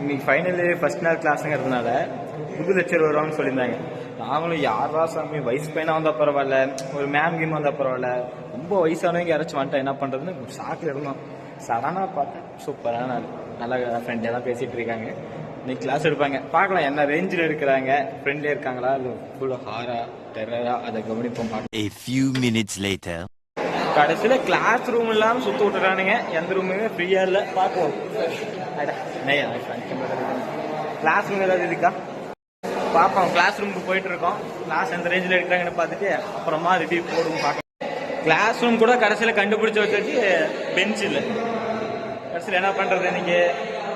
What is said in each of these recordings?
இன்னைக்கு final first நாள் கிளாஸுங்கிறதுனால புது லெக்சர் வருவாங்கன்னு சொல்லியிருந்தாங்க. நாங்களும் யாரா சாமி வயசு பையனாக வந்தால் பரவாயில்ல ஒரு மேம் கேம் வந்தால் பரவாயில்ல ரொம்ப வயசானவங்க யாராச்சும் வந்துட்டா என்ன பண்ணுறதுன்னு ஷாக்கில் இருந்தோம். சடனாக பார்த்தேன் சூப்பரான நாள். நல்லா ஃப்ரெண்ட் எல்லாம் பேசிகிட்டு இருக்காங்க. இன்னைக்கு கிளாஸ் எடுப்பாங்க. பார்க்கலாம் என்ன ரேஞ்சில் இருக்கிறாங்க? ஃப்ரெண்ட்லேயே இருக்காங்களா? இல்லை ஃபுல் ஹாரா டெரரா அதை கவனிப்போம் பார்க்கலாம். A few minutes later. கடைசியில் கிளாஸ் ரூம் இல்லாமல் சுற்றி விட்டுறானுங்க எந்த ரூமுமே ஃப்ரீயாக இல்லை. பார்ப்போம். கிளாஸ் ரூம் ஏதாவது இருக்கா? பார்ப்போம். கிளாஸ் ரூமுக்கு போயிட்டு இருக்கோம். கிளாஸ் எந்த ரேஞ்சில் எடுக்கிறாங்கன்னு பார்த்துட்டு அப்புறமா ரிவ்யூ போடுவோம் பார்க்கலாம் கிளாஸ் ரூம் கூட கடைசியில் கண்டுபிடிச்சி வச்சாச்சு பெஞ்ச் இல்லை. கடைசியில் என்ன பண்ணுறது இன்னைக்கு?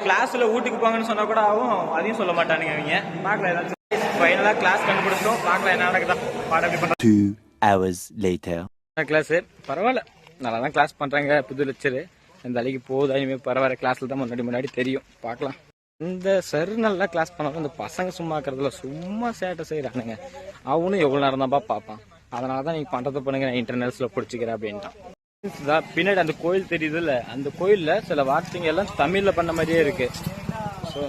கிளாஸில் வீட்டுக்கு போங்கன்னு சொன்னால் கூட ஆகும் அதையும் சொல்ல மாட்டானுங்க அவங்க பார்க்கல ஏதாச்சும். ஃபைனலாக கிளாஸ் கண்டுபிடிச்சோம் பார்க்கலாம் என்ன நடக்குதா? பாடம் எப்படி பண்ணுறோம் hours later. கிளாஸு பரவாயில்ல. நல்லா தான் கிளாஸ் பண்ணுறாங்க புது லெக்சரு இந்த அலைக்கு போகுதா இனிமேல் பரவாயில்ல. கிளாஸில் தான் முன்னாடி முன்னாடி தெரியும். பார்க்கலாம். இந்த சர் நல்லா கிளாஸ் பண்ணாலும் இந்த பசங்க சும்மா இருக்கிறதுல சும்மா சேட்டை செய்கிறானுங்க அவனும் எவ்வளோ நேரம் தான்ப்பா பார்ப்பான். அதனால தான் நீங்கள் பண்றது பண்ணுங்க நான் இன்டர்னல்ஸில் பிடிச்சிக்கிறேன் அப்படின்ட்டான். பின்னாடி அந்த கோயில் தெரியுதுல்ல அந்த கோயிலில் சில வார்த்தைங்க எல்லாம் தமிழில் பண்ண மாதிரியே இருக்குது ஸோ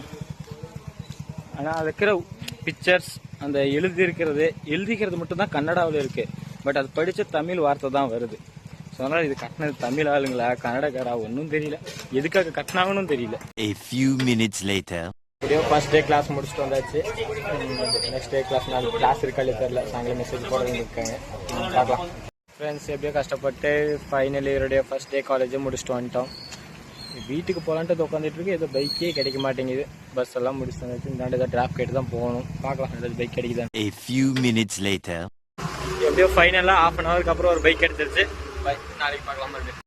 ஆனால் அது இருக்கிற பிக்சர்ஸ் அந்த எழுதி இருக்கிறது எழுதிக்கிறது மட்டும் தான் கன்னடாவில் இருக்குது பட் அது படிச்ச தமிழ் வார்த்தை தான் வருது. ஸோ அதனால் இது கட்டினது தமிழ் ஆளுங்களா? கன்னடக்காரா? ஒன்றும் தெரியல. எதுக்காக கட்டினாங்கன்னு தெரியல. A few minutes later. எப்படியோ ஃபர்ஸ்ட் டே கிளாஸ் முடிச்சுட்டு வந்தாச்சு. நெக்ஸ்ட் டே கிளாஸ் நாலு கிளாஸ் இருக்காலே தெரியல. சாயங்காலம் மெசேஜ் போட இருக்காங்க பார்க்கலாம் ஃப்ரெண்ட்ஸ் எப்படியோ கஷ்டப்பட்டு ஃபைனல் இயருடைய ஃபர்ஸ்ட் டே காலேஜை முடிச்சுட்டு வந்துட்டோம். வீட்டுக்கு போகலான்ட்டு உட்காந்துட்டு இருக்கு. ஏதோ பைக்கே கிடைக்க மாட்டேங்குது. பஸ் எல்லாம் முடிச்சுட்டு வந்தாச்சு. இந்தாண்டு ஏதாவது டிராப் கேட்டு தான் போகணும். பார்க்கலாம் ஏதாவது பைக் கிடைக்குதா A few minutes later. எப்படியோ ஃபைனலாக ஆஃப் அன் ஹவருக்கு அப்புறம் ஒரு பைக் எடுத்துருச்சு. பை நாளைக்கு பார்க்கலாம் மறுபடியும்.